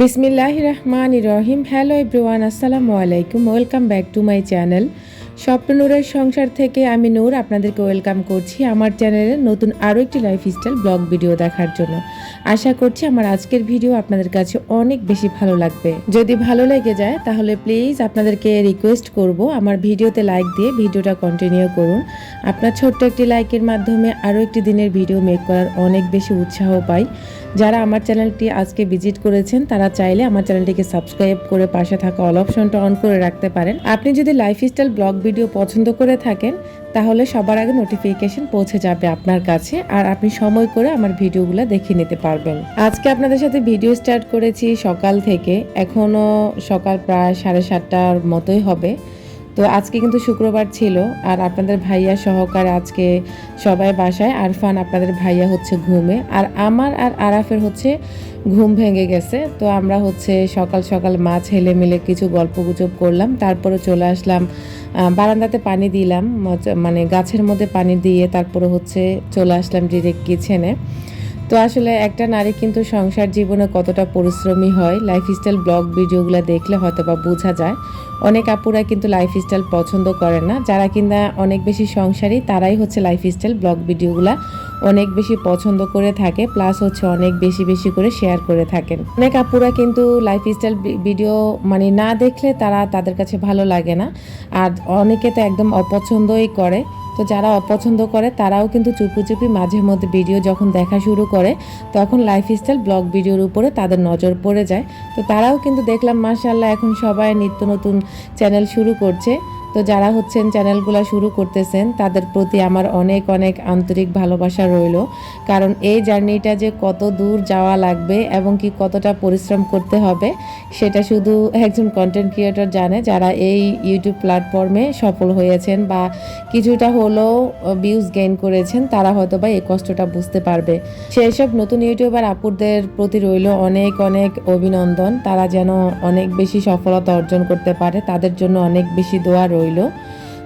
বিসমিল্লাহ রহমান রহিম। Hello everyone আসসালামু আলাইকুম। Welcome back to my channel স্বপ্ননূরের সংসার থেকে আমি নূর আপনাদেরকে ওয়েলকাম করছি আমার চ্যানেলে নতুন আরও একটি লাইফ লাইফস্টাইল ব্লগ ভিডিও দেখার জন্য। আশা করছি আমার আজকের ভিডিও আপনাদের কাছে অনেক বেশি ভালো লাগবে। যদি ভালো লেগে যায়, তাহলে প্লিজ আপনাদেরকে রিকোয়েস্ট করব আমার ভিডিওতে লাইক দিয়ে ভিডিওটা কন্টিনিউ করুন। আপনার ছোট্ট একটি লাইকের মাধ্যমে আরও একটি দিনের ভিডিও মেক করার অনেক বেশি উৎসাহ পাই। যারা আমার চ্যানেলটি আজকে ভিজিট করেছেন, তারা চাইলে আমার চ্যানেলটিকে সাবস্ক্রাইব করে পাশে থাকা অল অপশনটা অন করে রাখতে পারেন। আপনি যদি লাইফস্টাইল ব্লগ ভিডিও পছন্দ করে থাকেন, তাহলে সবার আগে নোটিফিকেশন পৌঁছে যাবে আপনার কাছে আর আপনি সময় করে আমার ভিডিওগুলো দেখে নিতে পারবেন। আজকে আপনাদের সাথে ভিডিও স্টার্ট করেছি সকাল থেকে, এখনও সকাল প্রায় সাড়ে সাতটার মতোই হবে। তো আজকে কিন্তু শুক্রবার ছিল আর আপনাদের ভাইয়া সহকারে আজকে সবাই বাসায়। আরফান আপনাদের ভাইয়া হচ্ছে ঘুমে আর আমার আর আরাফের হচ্ছে ঘুম ভেঙে গেছে। তো আমরা হচ্ছে সকাল সকাল মা ছেলে মিলে কিছু গল্প গুজব করলাম। তারপরে চলে আসলাম বারান্দাতে পানি দিলাম মানে গাছের মধ্যে পানি দিয়ে তারপরে হচ্ছে চলে আসলাম ডিরেক্ট কিচেনে তো আসলে একটা নারী কিন্তু সংসার জীবনে কতটা পরিশ্রমী হয় লাইফস্টাইল ব্লগ ভিডিওগুলো দেখলে হয়তো বা বোঝা যায়। অনেক আপুরা কিন্তু লাইফস্টাইল পছন্দ করে না। যারা কিনা অনেক বেশি সংসারী, তারাই হচ্ছে লাইফস্টাইল ব্লগ ভিডিওগুলা অনেক বেশি পছন্দ করে থাকে প্লাস হচ্ছে অনেক বেশি বেশি করে শেয়ার করে থাকেন। অনেক আপুরা কিন্তু লাইফস্টাইল ভিডিও মানে না দেখলে তারা তাদের কাছে ভালো লাগে না। আর অনেকে তো একদম অপছন্দই করে। তো যারা অপছন্দ করে, তারাও কিন্তু চুপি মাঝে মধ্যে ভিডিও যখন দেখা শুরু করে, তখন লাইফস্টাইল ব্লগ ভিডিওর উপরে তাদের নজর পড়ে যায়। তো তারাও কিন্তু দেখলাম মার্শাল্লাহ এখন সবাই নিত্য নতুন চ্যানেল শুরু করছে। তো যারা হচ্ছেন চ্যানেলগুলো শুরু করতেছেন, তাদের প্রতি আমার অনেক অনেক আন্তরিক ভালোবাসা রইল। কারণ এই জার্নিটা যে কত দূর যাওয়া লাগবে এবং কি কতটা পরিশ্রম করতে হবে, সেটা শুধু একজন কন্টেন্ট ক্রিয়েটর জানে যারা এই ইউটিউব প্ল্যাটফর্মে সফল হয়েছেন বা কিছুটা হলেও ভিউজ গেইন করেছেন, তারা হয়তো বা এই কষ্টটা বুঝতে পারবে। সেই সব নতুন ইউটিউবার আপুরদের প্রতি রইল অনেক অনেক অভিনন্দন। তারা যেন অনেক বেশি সফলতা অর্জন করতে পারে, তাদের জন্য অনেক বেশি দোয়া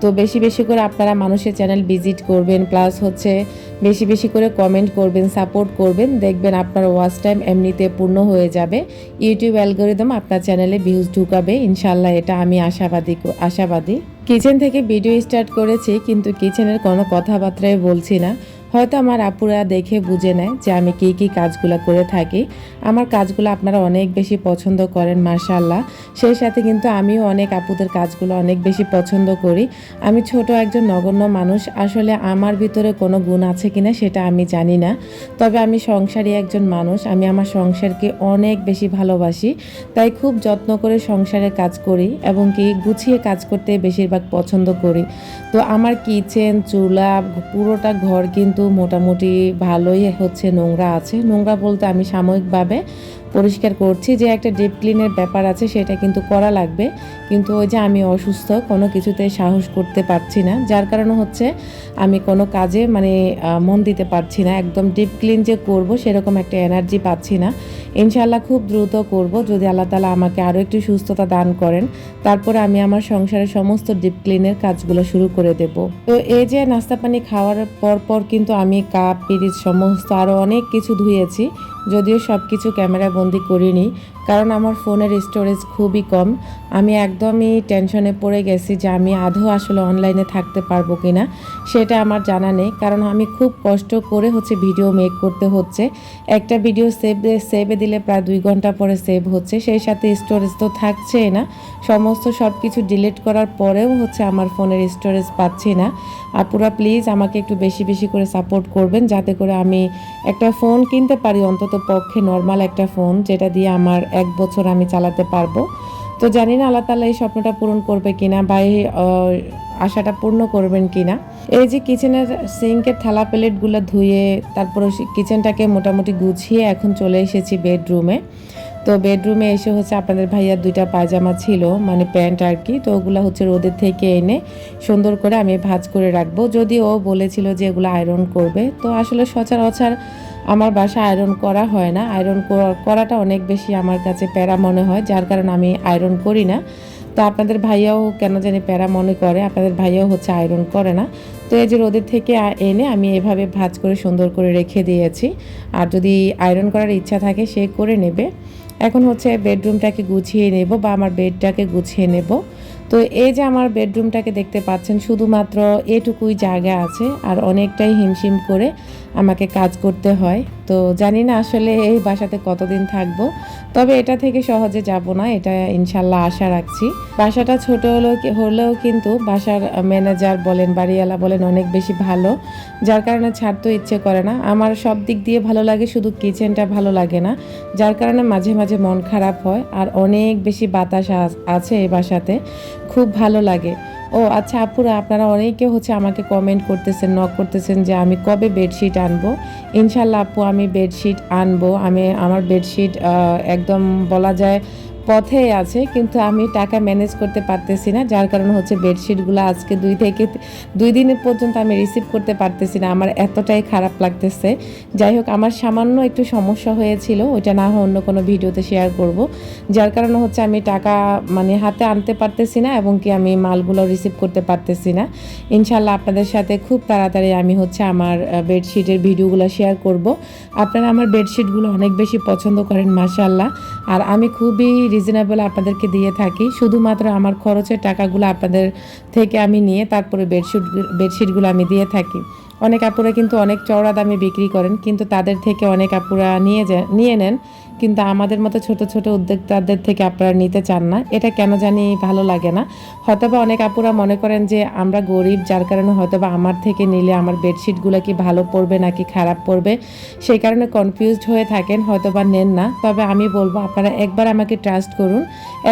তো বেশি বেশি করে আপনারা মানুষের চ্যানেল ভিজিট করবেন প্লাস হচ্ছে বেশি বেশি করে কমেন্ট করবেন সাপোর্ট করবেন, দেখবেন আপনার ওয়াচ টাইম এমনিতে পূর্ণ হয়ে যাবে। ইউটিউব অ্যালগোরিদম আপনার চ্যানেলে ভিউজ ঢুকাবে ইনশাল্লাহ এটা আমি আশাবাদী আশাবাদী। কিচেন থেকে ভিডিও স্টার্ট করেছি, কিন্তু কিচেনের কোনো কথাবার্তাই বলছি না। হয়তো আমার আপুরা দেখে বুঝে নেয় যে আমি কী কী কাজগুলো করে থাকি। আমার কাজগুলো আপনারা অনেক বেশি পছন্দ করেন মার্শাল্লাহ সেই সাথে কিন্তু আমিও অনেক আপুদের কাজগুলো অনেক বেশি পছন্দ করি। আমি ছোট একজন নগণ্য মানুষ, আসলে আমার ভিতরে কোনো গুণ আছে কিনা সেটা আমি জানি না। তবে আমি সংসারী একজন মানুষ, আমি আমার সংসারকে অনেক বেশি ভালোবাসি। তাই খুব যত্ন করে সংসারে কাজ করি এবং কি গুছিয়ে কাজ করতে বেশিরভাগ পছন্দ করি। তো আমার কিচেন, চুলা, পুরোটা ঘর কিন্তু মোটামুটি ভালোই হচ্ছে নোংরা আছে। নোংরা বলতে আমি সাময়িকভাবে পরিষ্কার করছি যে একটা ডিপ ক্লিনের ব্যাপার আছে, সেটা কিন্তু করা লাগবে। কিন্তু ওই যে আমি অসুস্থ, কোনো কিছুতে সাহস করতে পারছি না। যার কারণে হচ্ছে আমি কোনো কাজে মানে মন দিতে পারছি না। একদম ডিপ ক্লিন যে করব, সেরকম একটা এনার্জি পাচ্ছি না। ইনশাল্লাহ খুব দ্রুত করব। যদি আল্লাহ তালা আমাকে আরও একটু সুস্থতা দান করেন, তারপরে আমি আমার সংসারের সমস্ত ডিপ ক্লিনের কাজগুলো শুরু করে দেব। তো এই যে নাস্তা পানি খাওয়ার পর পর কিন্তু আমি কাপ, পিরিচ, সমস্ত আরও অনেক কিছু ধুয়েছি। যদিও সব কিছু ক্যামেরা বন্দি করিনি, কারণ আমার ফোনের স্টোরেজ খুবই কম। আমি একদমই টেনশনে পড়ে গেছি যে আমি আদৌ আসলে অনলাইনে থাকতে পারব কিনা, সেটা আমার জানা নেই। কারণ আমি খুব কষ্ট করে হচ্ছে ভিডিও মেক করতে হচ্ছে। একটা ভিডিও সেভ সেভে দিলে প্রায় দুই ঘণ্টা পরে সেভ হচ্ছে। সেই সাথে স্টোরেজ তো থাকছেই না। সমস্ত সব কিছু ডিলিট করার পরেও হচ্ছে আমার ফোনের স্টোরেজ পাচ্ছি না। আপুরা প্লিজ আমাকে একটু বেশি বেশি করে সাপোর্ট করবেন। যাতে করে আমি একটা ফোন কিনতে পারি, অন্তত পক্ষে নর্মাল একটা ফোন যেটা দিয়ে আমার এক বছর আমি চালাতে পারব। তো জানি না আল্লাহ তালা এই স্বপ্নটা পূরণ করবে কিনা বা এই আশাটা পূর্ণ করবেন কিনা। এই যে কিচেনের সিঙ্কের থালা প্লেটগুলো ধুয়ে, তারপর কিচেনটাকে মোটামুটি গুছিয়ে এখন চলে এসেছি বেডরুমে তো বেডরুমে এসে হচ্ছে আপনাদের ভাইয়ার দুইটা পায়জামা ছিল মানে প্যান্ট আর কি। তো ওগুলো হচ্ছে রোদের থেকে এনে সুন্দর করে আমি ভাজ করে রাখব। যদি ও বলেছিল যে এগুলো আয়রন করবে। তো আসলে সচার সচরাচর আমার বাসা আয়রন করা হয় না। আয়রন করাটা অনেক বেশি আমার কাছে প্যারা মনে হয়, যার কারণে আমি আয়রন করি না। তো আপনাদের ভাইয়াও কেন জানি প্যারা মনে করে, আপনাদের ভাইয়াও হচ্ছে আয়রন করে না। তো এই যে রোদের থেকে এনে আমি এভাবে ভাজ করে সুন্দর করে রেখে দিয়েছি। আর যদি আয়রন করার ইচ্ছা থাকে সে করে নেবে। এখন হচ্ছে বেডরুমটাকে গুছিয়ে নেব বা আমার বেডটাকে গুছিয়ে নেব। তো এই যে আমার বেডরুমটাকে দেখতে পাচ্ছেন, শুধুমাত্র এটুকুই জায়গা আছে আর অনেকটাই হিমশিম করে আমাকে কাজ করতে হয়। তো জানি না আসলে এই বাসাতে কতদিন থাকব। তবে এটা থেকে সহজে যাব না, এটা ইনশাল্লাহ আশা রাখছি। বাসাটা ছোট হলেও হলেও কিন্তু বাসার ম্যানেজার বলেন, বাড়িওয়ালা বলেন অনেক বেশি ভালো। যার কারণে ছাড়তে ইচ্ছে করে না। আমার সব দিক দিয়ে ভালো লাগে, শুধু কিচেনটা ভালো লাগে না। যার কারণে মাঝে মাঝে মন খারাপ হয়, আর অনেক বেশি বাতাস আছে এই বাসাতে। খুব ভালো লাগে। ও আচ্ছা আপুরা, আপনারা অনেকে হচ্ছে আমাকে কমেন্ট করতেছেন নক করতেছেন যে আমি কবে বেডশিট আনব? ইনশাল্লাহ আপু, আমি বেডশিট আনব। আমি, আমার বেডশিট একদম বলা যায় পথে আছে, কিন্তু আমি টাকা ম্যানেজ করতে পারতেছি না। যার কারণে হচ্ছে বেডশিটগুলো আজকে দুই থেকে, দুই দিনের পর্যন্ত আমি রিসিভ করতে পারতেছি না। আমার এতটাই খারাপ লাগতেছে। যাই হোক, আমার সামান্য একটু সমস্যা হয়েছিল, ওইটা না হয় অন্য কোনো ভিডিওতে শেয়ার করব। যার কারণে হচ্ছে আমি টাকা মানে হাতে আনতে পারতেছি না, এবং কি আমি মালগুলো রিসিভ করতে পারতেছি না। ইনশাল্লাহ আপনাদের সাথে খুব তাড়াতাড়ি আমি হচ্ছে আমার বেডশিটের ভিডিওগুলো শেয়ার করব। আপনারা আমার বেডশিটগুলো অনেক বেশি পছন্দ করেন মাশাল্লাহ আর আমি খুবই রিজনেবল আপনাদেরকে দিয়ে থাকি। শুধুমাত্র আমার খরচের টাকাগুলো আপনাদের থেকে আমি নিয়ে তারপরে বেডশিট, বেডশিটগুলো আমি দিয়ে থাকি। অনেক আপুরা কিন্তু অনেক চওড়া দামে বিক্রি করেন, কিন্তু তাদের থেকে অনেক আপুরা নিয়ে নিয়ে নেন। কিন্তু আমাদের মতো ছোট ছোট উদ্যোক্তাদের থেকে আপনারা নিতে চান না। এটা কেন জানি ভালো লাগে না। হয়তোবা অনেক আপুরা মনে করেন যে আমরা গরিব, যার কারণে হয়তোবা আমার থেকে নিলে আমার বেডশিটগুলো কি ভালো পড়বে নাকি খারাপ পড়বে সেই কারণে কনফিউজড হয়ে থাকেন, হয়তোবা নেন না। তবে আমি বলব, আপনারা একবার আমাকে ট্রাস্ট করুন,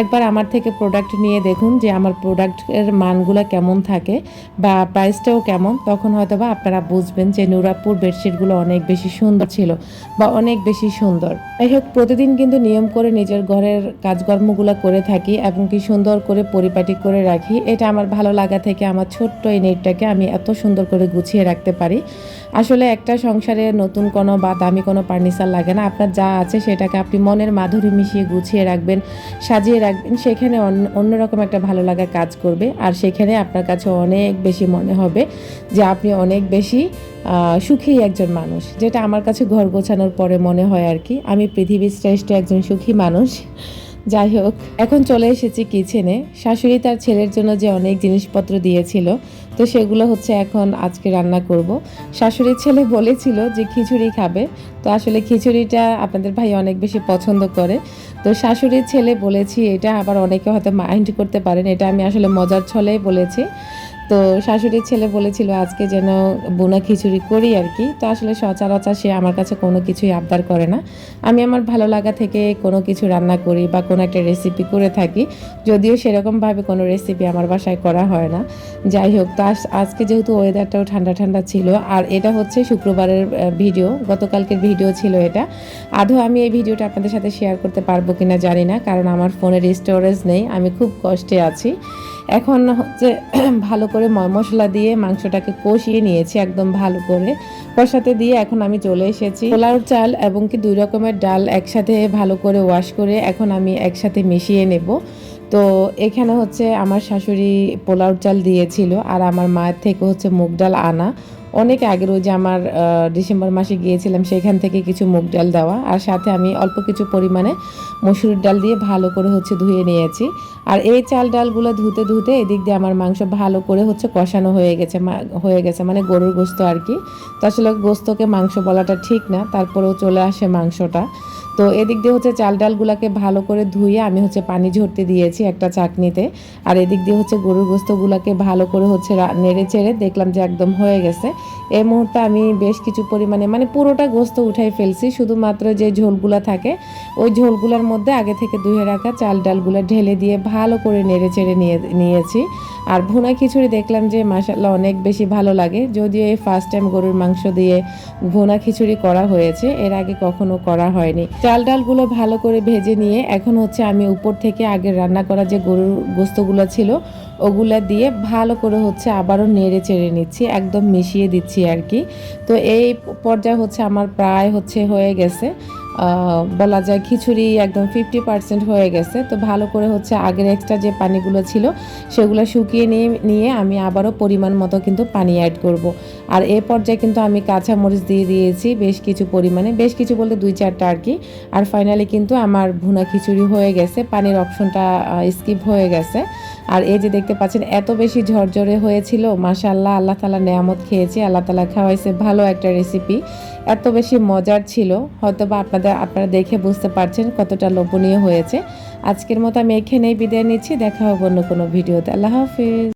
একবার আমার থেকে প্রোডাক্ট নিয়ে দেখুন যে আমার প্রোডাক্টের মানগুলো কেমন থাকে বা প্রাইসটাও কেমন। তখন হয়তোবা আপনারা বুঝবেন যে নুরাপুর বেডশিটগুলো অনেক বেশি সুন্দর ছিল বা অনেক বেশি সুন্দর। যাই হোক প্রতিদিন কিন্তু নিয়ম করে নিজের ঘরের কাজকর্মগুলো করে থাকি এবং কি সুন্দর করে পরিপাটি করে রাখি। এটা আমার ভালো লাগা থেকে আমার ছোট্ট এই নেটটাকে আমি এত সুন্দর করে গুছিয়ে রাখতে পারি। আসলে একটা সংসারে নতুন কোনো বা দামি কোনো ফার্নিচার লাগে না। আপনার যা আছে সেটাকে আপনি মনের মাধুরী মিশিয়ে গুছিয়ে রাখবেন, সাজিয়ে রাখবেন, সেখানে অন্য- অন্যরকম একটা ভালো লাগা কাজ করবে। আর সেখানে আপনার কাছে অনেক বেশি মনে হবে যে আপনি অনেক বেশি সুখী একজন মানুষ। যেটা আমার কাছে ঘর গোছানোর পরে মনে হয় আর কি। আমি পৃথিবীর শ্রেষ্ঠ একজন সুখী মানুষ। যাই হোক, এখন চলে এসেছি কিচেনে শাশুড়ি তার ছেলের জন্য যে অনেক জিনিসপত্র দিয়েছিল, তো সেগুলো হচ্ছে এখন আজকে রান্না করব। শাশুড়ির ছেলে বলেছিল যে খিচুড়ি খাবে। তো আসলে খিচুড়িটা আপনাদের ভাই অনেক বেশি পছন্দ করে। তো শাশুড়ির ছেলে বলেছি, এটা আবার অনেকে হয়তো মাইন্ড করতে পারেন, এটা আমি আসলে মজার ছলেই বলেছি। তো শাশুড়ির ছেলে বলেছিল, আজকে যেন বোনা খিচুড়ি করি আর কি। তো আসলে সচরাচর সে আমার কাছে কোনো কিছুই আবদার করে না। আমি আমার ভালো লাগা থেকে কোনো কিছু রান্না করি বা কোনো একটা রেসিপি করে থাকি, যদিও সেরকমভাবে কোনো রেসিপি আমার বাসায় করা হয় না। যাই হোক, তো আজকে যেহেতু ওয়েদারটাও ঠান্ডা ঠান্ডা ছিল, আর এটা হচ্ছে শুক্রবারের ভিডিও গতকালকের ভিডিও ছিল এটা। আধো আমি এই ভিডিওটা আপনাদের সাথে শেয়ার করতে পারব কিনা জানি না, কারণ আমার ফোনের স্টোরেজ নেই, আমি খুব কষ্টে আছি। এখন হচ্ছে ভালো করে মশলা দিয়ে মাংসটাকে কষিয়ে নিয়েছি একদম ভালো করে। কষাতে দিয়ে এখন আমি চলে এসেছি। পোলাওর চাল এবং কি দুই রকমের ডাল একসাথে ভালো করে ওয়াশ করে এখন আমি একসাথে মিশিয়ে নেব। তো এখানে হচ্ছে আমার শাশুড়ি পোলাওর চাল দিয়েছিল আর আমার মায়ের থেকে হচ্ছে মুগ ডাল আনা। অনেক আগের ওই যে আমার ডিসেম্বর মাসে গিয়েছিলাম, সেখান থেকে কিছু মুগ ডাল দেওয়া। আর সাথে আমি অল্প কিছু পরিমাণে মসুর ডাল দিয়ে ভালো করে হচ্ছে ধুয়ে নিয়েছি। আর এই চাল ডালগুলো ধুতে ধুতে এদিক দিয়ে আমার মাংস ভালো করে হচ্ছে কষানো হয়ে গেছে হয়ে গেছে মানে গরুর গোস্ত আর কি। তো আসলে গোস্তকে মাংস বলাটা ঠিক না, তারপরেও চলে আসে মাংসটা। তো এদিক দিয়ে হচ্ছে চাল ডালগুলোকে ভালো করে ধুয়ে আমি হচ্ছে পানি ঝরতে দিয়েছি একটা চাটনিতে। আর এদিক দিয়ে হচ্ছে গরুর গোস্তগুলোকে ভালো করে হচ্ছে নেড়ে চেড়ে দেখলাম যে একদম হয়ে গেছে। এই মুহূর্তে আমি বেশ কিছু পরিমাণে মানে পুরোটা গোস্ত উঠাই ফেলছি, শুধুমাত্র যে ঝোলগুলো থাকে, ওই ঝোলগুলোর মধ্যে আগে থেকে ধুয়ে রাখা চাল ডালগুলো ঢেলে দিয়ে ভালো করে নেড়ে চেড়ে নিয়ে, নিয়েছি। আর ভুনা খিচুড়ি দেখলাম যে মাসাল্লাহ অনেক বেশি ভালো লাগে, যদিও এই ফার্স্ট টাইম গরুর মাংস দিয়ে ভুনা খিচুড়ি করা হয়েছে, এর আগে কখনো করা হয়নি। চাল ডালগুলো ভালো করে ভেজে নিয়ে, এখন হচ্ছে আমি উপর থেকে আগে রান্না করা যে গরুর গোস্তগুলো ছিল ওগুলা দিয়ে ভালো করে হচ্ছে আবারও নেড়ে চেড়ে নিচ্ছি, একদম মিশিয়ে দিচ্ছি আর কি। তো এই পর্যায়ে হচ্ছে আমার প্রায় হচ্ছে হয়ে গেছে। বলা যায়, খিচুড়ি একদম ফিফটি পার্সেন্ট হয়ে গেছে। তো ভালো করে হচ্ছে আগের এক্সট্রা যে পানিগুলো ছিল, সেগুলো শুকিয়ে নিয়ে নিয়ে আমি আবারও পরিমাণ মতো কিন্তু পানি অ্যাড করব। আর এ পর্যায়ে কিন্তু আমি কাঁচা মরিচ দিয়ে দিয়েছি বেশ কিছু পরিমাণে, বেশ কিছু বলতে দুই চারটা আর কি। আর ফাইনালি কিন্তু আমার ভুনা খিচুড়ি হয়ে গেছে, পানির অপশনটা স্কিপ হয়ে গেছে। আর এই যে দেখতে পাচ্ছেন, এত বেশি ঝরঝরে হয়েছিল মাশাল্লাহ আল্লাহ তালা নেয়ামত খেয়েছি, আল্লাহ তালা খাওয়াইছে, ভালো একটা রেসিপি এত বেশি মজার ছিল হয়তো বা আপনাদের, আপনারা দেখে বুঝতে পারছেন কতটা লোভনীয় হয়েছে। আজকের মতো আমি এখানেই বিদায় নিচ্ছি, দেখা হবে অন্য কোনো ভিডিওতে। আল্লাহ হাফিজ।